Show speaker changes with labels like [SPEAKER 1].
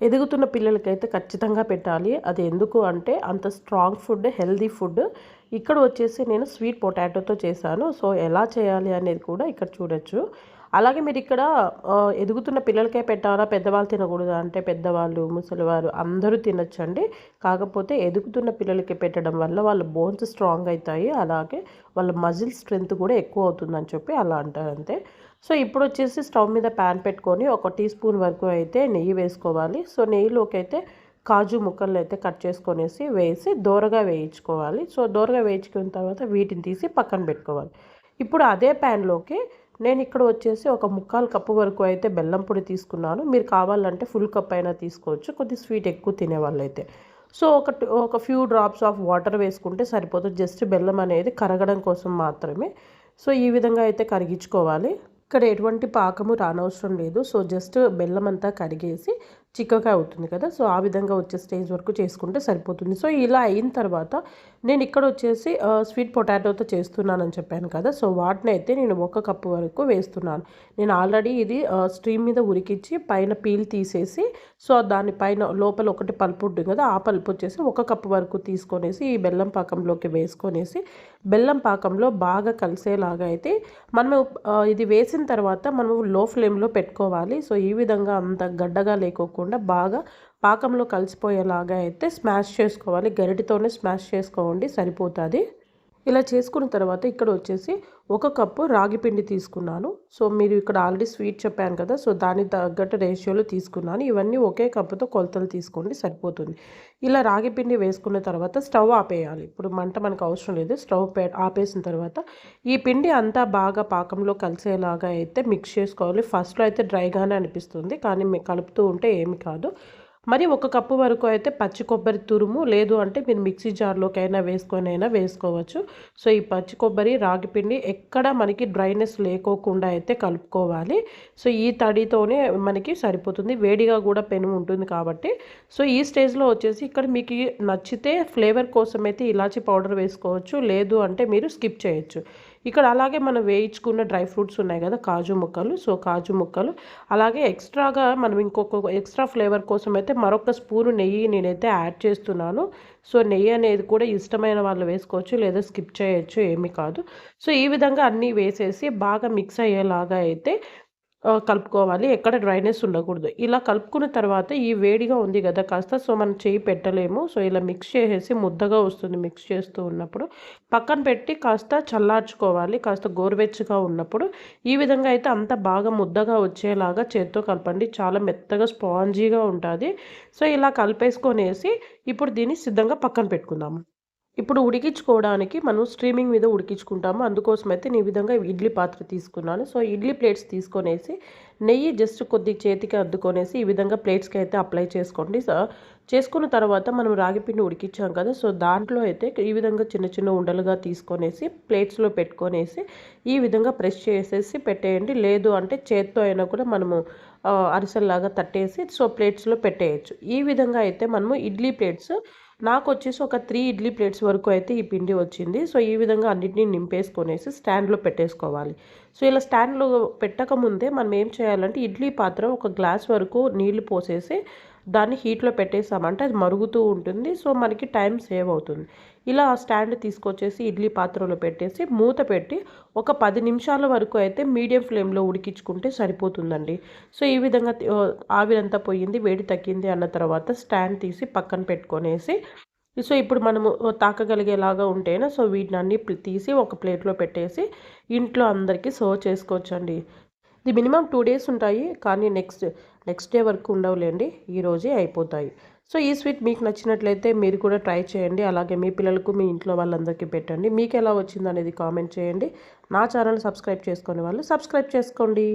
[SPEAKER 1] ఎదుగుతున్న పిల్లలకైతే ఖచ్చితంగా పెట్టాలి. అది ఎందుకు అంటే అంత స్ట్రాంగ్ ఫుడ్ హెల్దీ ఫుడ్. ఇక్కడ వచ్చేసి నేను స్వీట్ పొటాటోతో చేశాను. సో ఎలా చేయాలి అనేది కూడా ఇక్కడ చూడొచ్చు. అలాగే మీరు ఇక్కడ ఎదుగుతున్న పిల్లలకే పెట్టాలా? పెద్దవాళ్ళు తినకూడదు? అంటే పెద్దవాళ్ళు ముసలివారు అందరూ తినచ్చండి. కాకపోతే ఎదుగుతున్న పిల్లలకి పెట్టడం వల్ల వాళ్ళ బోన్స్ స్ట్రాంగ్ అవుతాయి. అలాగే వాళ్ళ మజిల్ స్ట్రెంత్ కూడా ఎక్కువ అవుతుందని చెప్పి అలా అంటారు అంతే. సో ఇప్పుడు వచ్చేసి స్టవ్ మీద ప్యాన్ పెట్టుకొని ఒక టీ స్పూన్ వరకు అయితే నెయ్యి వేసుకోవాలి. సో నెయ్యిలోకి అయితే కాజు ముక్కలు అయితే కట్ చేసుకొనేసి వేసి దోరగా వేయించుకోవాలి. సో దోరగా వేయించుకున్న తర్వాత వీటిని తీసి పక్కన పెట్టుకోవాలి. ఇప్పుడు అదే ప్యాన్లోకి నేను ఇక్కడ వచ్చేసి ఒక ముక్కాలు కప్పు వరకు అయితే బెల్లం పొడి తీసుకున్నాను. మీరు కావాలంటే ఫుల్ కప్ అయినా తీసుకోవచ్చు. కొద్ది స్వీట్ ఎక్కువ తినే అయితే సో ఒక ఒక ఫ్యూ డ్రాప్స్ ఆఫ్ వాటర్ వేసుకుంటే సరిపోతుంది. జస్ట్ బెల్లం అనేది కరగడం కోసం మాత్రమే. సో ఈ విధంగా అయితే కరిగించుకోవాలి. ఇక్కడ ఎటువంటి పాకము రానవసరం లేదు. సో జస్ట్ బెల్లం అంతా కరిగేసి చిక్కగా అవుతుంది కదా. సో ఆ విధంగా వచ్చే స్టేజ్ వరకు చేసుకుంటే సరిపోతుంది. సో ఇలా అయిన తర్వాత నేను ఇక్కడ వచ్చేసి స్వీట్ పొటాటోతో చేస్తున్నానని చెప్పాను కదా. సో వాటిని అయితే నేను ఒక కప్పు వరకు వేస్తున్నాను. నేను ఆల్రెడీ ఇది స్ట్రీమ్ మీద ఉరికిచ్చి పైన పీల్ తీసేసి సో దాని పైన లోపల ఒకటి పలుపు ఉంటుంది కదా ఆ పలుపు వచ్చేసి ఒక కప్పు వరకు తీసుకొనేసి ఈ బెల్లం పాకంలోకి వేసుకొనేసి బెల్లం పాకంలో బాగా కలిసేలాగా అయితే మనము ఇది వేసిన తర్వాత మనం లో ఫ్లేమ్లో పెట్టుకోవాలి. సో ఈ విధంగా అంత గడ్డగా లేకోకుండా బాగా పాకంలో కలిసిపోయేలాగా అయితే స్మాష్ చేసుకోవాలి. గరిటితోనే స్మాష్ చేసుకోండి సరిపోతుంది. ఇలా చేసుకున్న తర్వాత ఇక్కడ వచ్చేసి ఒక కప్పు రాగి పిండి తీసుకున్నాను. సో మీరు ఇక్కడ ఆల్రెడీ స్వీట్ చెప్పాను కదా సో దానికి తగ్గట్టు రేషియోలో తీసుకున్నాను. ఇవన్నీ ఒకే కప్పుతో కొలతలు తీసుకోండి సరిపోతుంది. ఇలా రాగి పిండి వేసుకున్న తర్వాత స్టవ్ ఆపేయాలి. ఇప్పుడు మంట మనకు అవసరం లేదు స్టవ్ ఆపేసిన తర్వాత ఈ పిండి అంతా బాగా పాకంలో కలిసేలాగా అయితే మిక్స్ చేసుకోవాలి. ఫస్ట్లో అయితే డ్రైగానే అనిపిస్తుంది కానీ కలుపుతూ ఉంటే ఏమి కాదు. మరి ఒక కప్పు వరకు అయితే పచ్చి కొబ్బరి తురుము లేదు అంటే మీరు మిక్సీ జార్లోకైనా వేసుకొని అయినా వేసుకోవచ్చు. సో ఈ పచ్చి కొబ్బరి రాగిపిండి ఎక్కడ మనకి డ్రైనెస్ లేకోకుండా అయితే కలుపుకోవాలి. సో ఈ తడితోనే మనకి సరిపోతుంది. వేడిగా కూడా పెను ఉంటుంది కాబట్టి. సో ఈ స్టేజ్లో వచ్చేసి ఇక్కడ మీకు నచ్చితే ఫ్లేవర్ కోసం అయితే ఇలాచి పౌడర్ వేసుకోవచ్చు. లేదు అంటే మీరు స్కిప్ చేయొచ్చు. ఇక్కడ అలాగే మనం వేయించుకున్న డ్రై ఫ్రూట్స్ ఉన్నాయి కదా కాజు ముక్కలు. సో కాజు ముక్కలు. అలాగే ఎక్స్ట్రాగా మనం ఇంకొక ఎక్స్ట్రా ఫ్లేవర్ కోసం అయితే మరొక స్పూను నెయ్యి నేనైతే యాడ్ చేస్తున్నాను. సో నెయ్యి అనేది కూడా ఇష్టమైన వాళ్ళు వేసుకోవచ్చు లేదా స్కిప్ చేయొచ్చు ఏమీ కాదు. సో ఈ విధంగా అన్నీ వేసేసి బాగా మిక్స్ అయ్యేలాగా అయితే కలుపుకోవాలి. ఎక్కడ డ్రైనెస్ ఉండకూడదు. ఇలా కలుపుకున్న తర్వాత ఈ వేడిగా ఉంది కదా కాస్త సో మనం చేయి పెట్టలేము. సో ఇలా మిక్స్ చేసేసి ముద్దగా వస్తుంది మిక్స్ చేస్తూ ఉన్నప్పుడు. పక్కన పెట్టి కాస్త చల్లార్చుకోవాలి. కాస్త గోరువెచ్చగా ఉన్నప్పుడు. ఈ విధంగా అయితే అంత బాగా ముద్దగా వచ్చేలాగా చేత్తో కలపండి. చాలా మెత్తగా స్పాంజీగా ఉంటుంది. సో ఇలా కలిపేసుకొనేసి ఇప్పుడు దీన్ని సిద్ధంగా పక్కన పెట్టుకుందాము. ఇప్పుడు ఉడికించుకోవడానికి మనం స్ట్రీమింగ్ మీద ఉడికించుకుంటాము. అందుకోసం అయితే నేను ఈ విధంగా ఇడ్లీ పాత్ర తీసుకున్నాను. సో ఇడ్లీ ప్లేట్స్ తీసుకొనేసి నెయ్యి జస్ట్ కొద్ది చేతికి అద్దుకొనేసి ఈ విధంగా ప్లేట్స్కి అయితే అప్లై చేసుకోండి. సో చేసుకున్న తర్వాత మనం రాగిపిండి ఉడికించాం కదా సో దాంట్లో అయితే ఈ విధంగా చిన్న చిన్న ఉండలుగా తీసుకొనేసి ప్లేట్స్లో పెట్టుకొనేసి ఈ విధంగా ప్రెస్ చేసేసి పెట్టేయండి. లేదు అంటే చేత్తో అయినా కూడా మనము అరిసెల్లాగా తట్టేసి సో ప్లేట్స్లో పెట్టేయచ్చు. ఈ విధంగా అయితే మనము ఇడ్లీ ప్లేట్స్ నాకు వచ్చేసి ఒక త్రీ ఇడ్లీ ప్లేట్స్ వరకు అయితే ఈ పిండి వచ్చింది. సో ఈ విధంగా అన్నిటినీ నింపేసుకొనేసి స్టాండ్లో పెట్టేసుకోవాలి. సో ఇలా స్టాండ్లో పెట్టకముందే మనం ఏం చేయాలంటే ఇడ్లీ పాత్ర ఒక గ్లాస్ వరకు నీళ్ళు పోసేసి దాన్ని హీట్లో పెట్టేసామంటే అది మరుగుతూ ఉంటుంది. సో మనకి టైం సేవ్ అవుతుంది. ఇలా స్టాండ్ తీసుకొచ్చేసి ఇడ్లీ పాత్రలో పెట్టేసి మూత పెట్టి ఒక పది నిమిషాల వరకు అయితే మీడియం ఫ్లేమ్లో ఉడికించుకుంటే సరిపోతుందండి. సో ఈ విధంగా ఆవిరంతా పోయింది వేడి తగ్గింది అన్న తర్వాత స్టాండ్ తీసి పక్కన పెట్టుకొనేసి సో ఇప్పుడు మనము తాకగలిగేలాగా ఉంటేనే సో వీటిని అన్ని తీసి ఒక ప్లేట్లో పెట్టేసి ఇంట్లో అందరికీ సర్వ్ చేసుకోవచ్చండి. ఇది మినిమం టూ డేస్ ఉంటాయి కానీ నెక్స్ట్ నెక్స్ట్ డే వరకు ఉండవులేండి ఈరోజే అయిపోతాయి. సో ఈ స్వీట్ మీకు నచ్చినట్లయితే మీరు కూడా ట్రై చేయండి అలాగే మీ పిల్లలకు మీ ఇంట్లో వాళ్ళందరికీ పెట్టండి. మీకు ఎలా వచ్చింది అనేది కామెంట్ చేయండి. నా ఛానల్ సబ్స్క్రైబ్ చేసుకునే వాళ్ళు సబ్స్క్రైబ్ చేసుకోండి.